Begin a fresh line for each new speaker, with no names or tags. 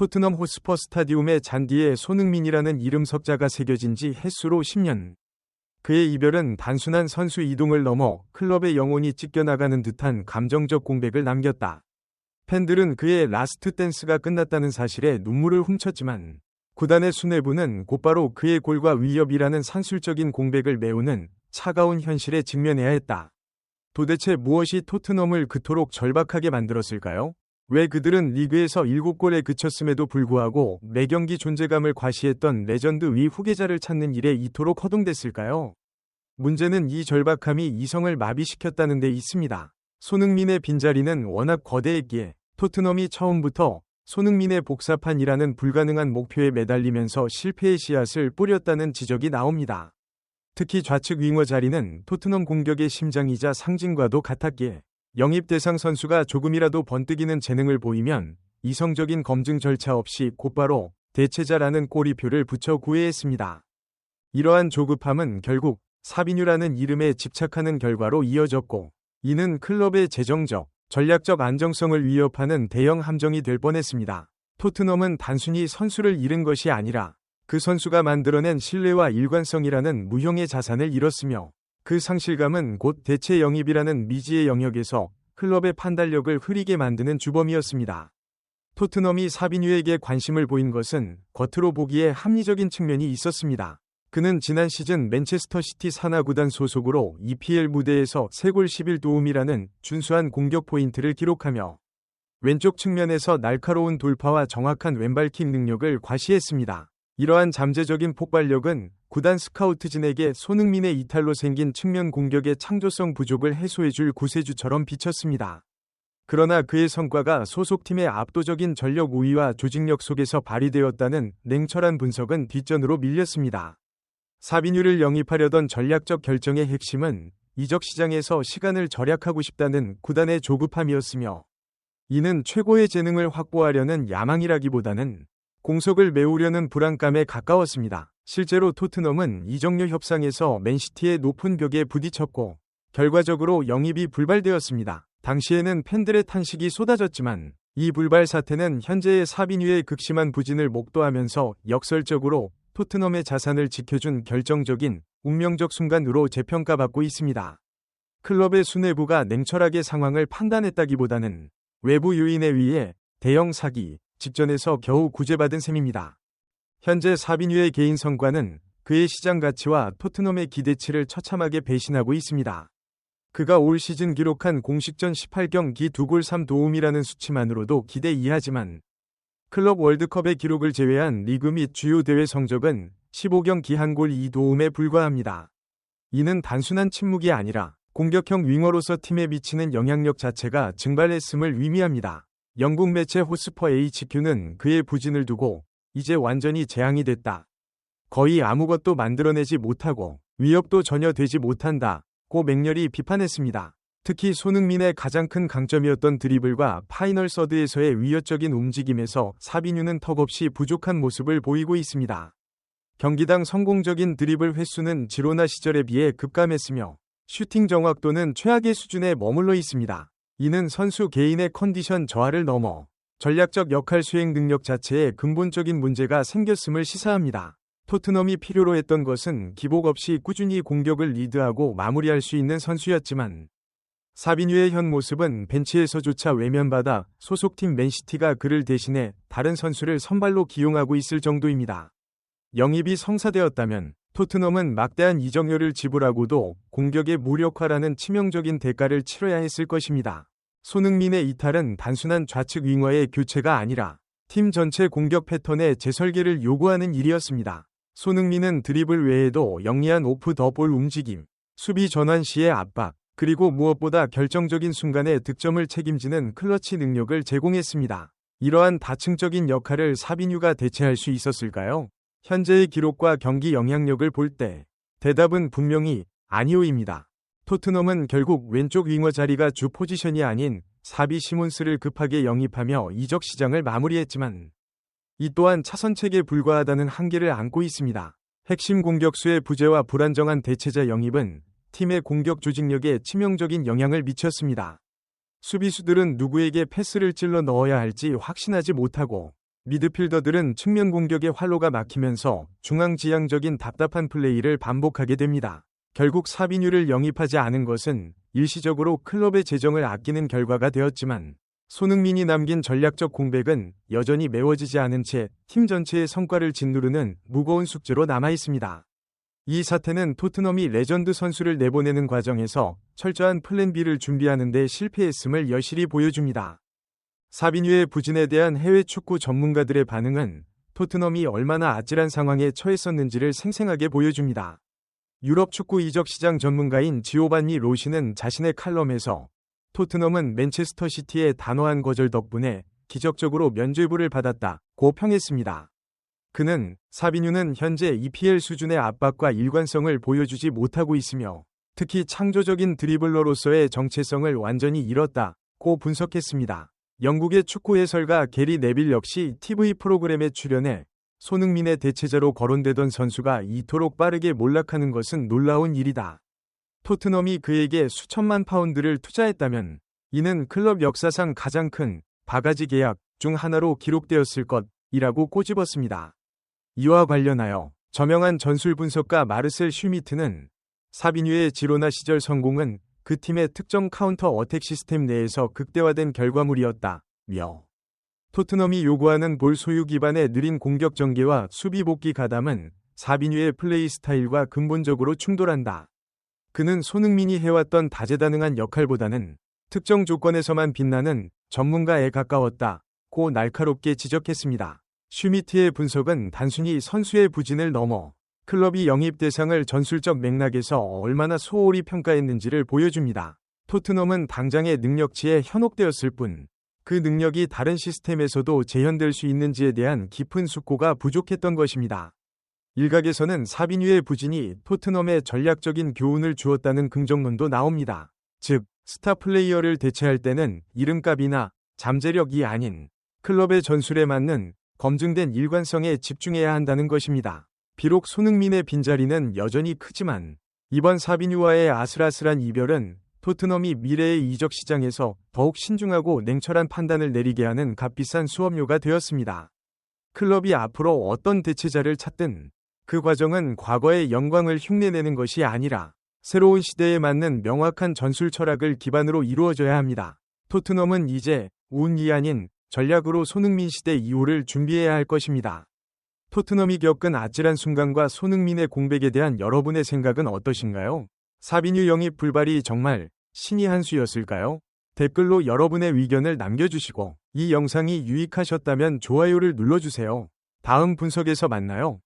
토트넘 호스퍼 스타디움의 잔디에 손흥민이라는 이름 석자가 새겨진 지 햇수로 10년. 그의 이별은 단순한 선수 이동을 넘어 클럽의 영혼이 찢겨나가는 듯한 감정적 공백을 남겼다. 팬들은 그의 라스트 댄스가 끝났다는 사실에 눈물을 훔쳤지만 구단의 수뇌부는 곧바로 그의 골과 위협이라는 산술적인 공백을 메우는 차가운 현실에 직면해야 했다. 도대체 무엇이 토트넘을 그토록 절박하게 만들었을까요? 왜 그들은 리그에서 7골에 그쳤음에도 불구하고 매경기 존재감을 과시했던 레전드 위 후계자를 찾는 일에 이토록 허둥댔을까요? 문제는 이 절박함이 이성을 마비시켰다는 데 있습니다. 손흥민의 빈자리는 워낙 거대했기에 토트넘이 처음부터 손흥민의 복사판이라는 불가능한 목표에 매달리면서 실패의 씨앗을 뿌렸다는 지적이 나옵니다. 특히 좌측 윙어 자리는 토트넘 공격의 심장이자 상징과도 같았기에 영입 대상 선수가 조금이라도 번뜩이는 재능을 보이면 이성적인 검증 절차 없이 곧바로 대체자라는 꼬리표를 붙여 구애했습니다. 이러한 조급함은 결국 사비뉴라는 이름에 집착하는 결과로 이어졌고 이는 클럽의 재정적, 전략적 안정성을 위협하는 대형 함정이 될 뻔했습니다. 토트넘은 단순히 선수를 잃은 것이 아니라 그 선수가 만들어낸 신뢰와 일관성이라는 무형의 자산을 잃었으며 그 상실감은 곧 대체 영입이라는 미지의 영역에서 클럽의 판단력을 흐리게 만드는 주범이었습니다. 토트넘이 사비뉴에게 관심을 보인 것은 겉으로 보기에 합리적인 측면이 있었습니다. 그는 지난 시즌 맨체스터 시티 산하구단 소속으로 EPL 무대에서 3골 11도움이라는 준수한 공격 포인트를 기록하며 왼쪽 측면에서 날카로운 돌파와 정확한 왼발킥 능력을 과시했습니다. 이러한 잠재적인 폭발력은 구단 스카우트진에게 손흥민의 이탈로 생긴 측면 공격의 창조성 부족을 해소해줄 구세주처럼 비쳤습니다. 그러나 그의 성과가 소속팀의 압도적인 전력 우위와 조직력 속에서 발휘되었다는 냉철한 분석은 뒷전으로 밀렸습니다. 사비뉴를 영입하려던 전략적 결정의 핵심은 이적 시장에서 시간을 절약하고 싶다는 구단의 조급함이었으며 이는 최고의 재능을 확보하려는 야망이라기보다는 공석을 메우려는 불안감에 가까웠습니다. 실제로 토트넘은 이적료 협상에서 맨시티의 높은 벽에 부딪혔고 결과적으로 영입이 불발되었습니다. 당시에는 팬들의 탄식이 쏟아졌지만 이 불발 사태는 현재의 사비뉴의 극심한 부진을 목도하면서 역설적으로 토트넘의 자산을 지켜준 결정적인 운명적 순간으로 재평가받고 있습니다. 클럽의 수뇌부가 냉철하게 상황을 판단했다기보다는 외부 요인에 의해 대형 사기 직전에서 겨우 구제받은 셈입니다. 현재 사비뉴의 개인 성과는 그의 시장 가치와 토트넘의 기대치를 처참하게 배신하고 있습니다. 그가 올 시즌 기록한 공식전 18경기 2골 3도움이라는 수치만으로도 기대 이하지만 클럽 월드컵의 기록을 제외한 리그 및 주요 대회 성적은 15경기 한골 2도움에 불과합니다. 이는 단순한 침묵이 아니라 공격형 윙어로서 팀에 미치는 영향력 자체가 증발했음을 의미합니다. 영국 매체 호스퍼 HQ는 그의 부진을 두고 이제 완전히 재앙이 됐다. 거의 아무것도 만들어내지 못하고 위협도 전혀 되지 못한다. 고 맹렬히 비판했습니다. 특히 손흥민의 가장 큰 강점이었던 드리블과 파이널 서드에서의 위협적인 움직임에서 사비뉴는 턱없이 부족한 모습을 보이고 있습니다. 경기당 성공적인 드리블 횟수는 지로나 시절에 비해 급감했으며 슈팅 정확도는 최악의 수준에 머물러 있습니다. 이는 선수 개인의 컨디션 저하를 넘어 전략적 역할 수행 능력 자체에 근본적인 문제가 생겼음을 시사합니다. 토트넘이 필요로 했던 것은 기복 없이 꾸준히 공격을 리드하고 마무리할 수 있는 선수였지만 사비뉴의 현 모습은 벤치에서조차 외면받아 소속팀 맨시티가 그를 대신해 다른 선수를 선발로 기용하고 있을 정도입니다. 영입이 성사되었다면 토트넘은 막대한 이적료를 지불하고도 공격의 무력화라는 치명적인 대가를 치러야 했을 것입니다. 손흥민의 이탈은 단순한 좌측 윙어의 교체가 아니라 팀 전체 공격 패턴의 재설계를 요구하는 일이었습니다. 손흥민은 드리블 외에도 영리한 오프 더 볼 움직임, 수비 전환 시의 압박, 그리고 무엇보다 결정적인 순간에 득점을 책임지는 클러치 능력을 제공했습니다. 이러한 다층적인 역할을 사비뉴가 대체할 수 있었을까요? 현재의 기록과 경기 영향력을 볼 때 대답은 분명히 아니오입니다. 토트넘은 결국 왼쪽 윙어 자리가 주 포지션이 아닌 사비 시몬스를 급하게 영입하며 이적 시장을 마무리했지만 이 또한 차선책에 불과하다는 한계를 안고 있습니다. 핵심 공격수의 부재와 불안정한 대체자 영입은 팀의 공격 조직력에 치명적인 영향을 미쳤습니다. 수비수들은 누구에게 패스를 찔러 넣어야 할지 확신하지 못하고 미드필더들은 측면 공격의 활로가 막히면서 중앙지향적인 답답한 플레이를 반복하게 됩니다. 결국 사비뉴를 영입하지 않은 것은 일시적으로 클럽의 재정을 아끼는 결과가 되었지만 손흥민이 남긴 전략적 공백은 여전히 메워지지 않은 채 팀 전체의 성과를 짓누르는 무거운 숙제로 남아 있습니다. 이 사태는 토트넘이 레전드 선수를 내보내는 과정에서 철저한 플랜 B를 준비하는 데 실패했음을 여실히 보여줍니다. 사비뉴의 부진에 대한 해외 축구 전문가들의 반응은 토트넘이 얼마나 아찔한 상황에 처했었는지를 생생하게 보여줍니다. 유럽 축구 이적 시장 전문가인 지오반니 로시는 자신의 칼럼에서 토트넘은 맨체스터 시티의 단호한 거절 덕분에 기적적으로 면죄부를 받았다고 평했습니다. 그는 사비뉴는 현재 EPL 수준의 압박과 일관성을 보여주지 못하고 있으며 특히 창조적인 드리블러로서의 정체성을 완전히 잃었다고 분석했습니다. 영국의 축구 해설가 게리 네빌 역시 TV 프로그램에 출연해 손흥민의 대체자로 거론되던 선수가 이토록 빠르게 몰락하는 것은 놀라운 일이다. 토트넘이 그에게 수천만 파운드를 투자했다면 이는 클럽 역사상 가장 큰 바가지 계약 중 하나로 기록되었을 것이라고 꼬집었습니다. 이와 관련하여 저명한 전술 분석가 마르셀 슈미트는 사비뉴의 지로나 시절 성공은 그 팀의 특정 카운터 어택 시스템 내에서 극대화된 결과물이었다 며 토트넘이 요구하는 볼 소유 기반의 느린 공격 전개와 수비 복귀 가담은 사비뉴의 플레이 스타일과 근본적으로 충돌한다. 그는 손흥민이 해왔던 다재다능한 역할보다는 특정 조건에서만 빛나는 전문가에 가까웠다 고 날카롭게 지적했습니다. 슈미트의 분석은 단순히 선수의 부진을 넘어 클럽이 영입 대상을 전술적 맥락에서 얼마나 소홀히 평가했는지를 보여줍니다. 토트넘은 당장의 능력치에 현혹되었을 뿐, 그 능력이 다른 시스템에서도 재현될 수 있는지에 대한 깊은 숙고가 부족했던 것입니다. 일각에서는 사비뉴의 부진이 토트넘에 전략적인 교훈을 주었다는 긍정론도 나옵니다. 즉, 스타 플레이어를 대체할 때는 이름값이나 잠재력이 아닌 클럽의 전술에 맞는 검증된 일관성에 집중해야 한다는 것입니다. 비록 손흥민의 빈자리는 여전히 크지만 이번 사비뉴와의 아슬아슬한 이별은 토트넘이 미래의 이적 시장에서 더욱 신중하고 냉철한 판단을 내리게 하는 값비싼 수업료가 되었습니다. 클럽이 앞으로 어떤 대체자를 찾든 그 과정은 과거의 영광을 흉내내는 것이 아니라 새로운 시대에 맞는 명확한 전술 철학을 기반으로 이루어져야 합니다. 토트넘은 이제 운이 아닌 전략으로 손흥민 시대 이후를 준비해야 할 것입니다. 토트넘이 겪은 아찔한 순간과 손흥민의 공백에 대한 여러분의 생각은 어떠신가요? 사비뉴 영입 불발이 정말 신이 한 수였을까요? 댓글로 여러분의 의견을 남겨주시고 이 영상이 유익하셨다면 좋아요를 눌러주세요. 다음 분석에서 만나요.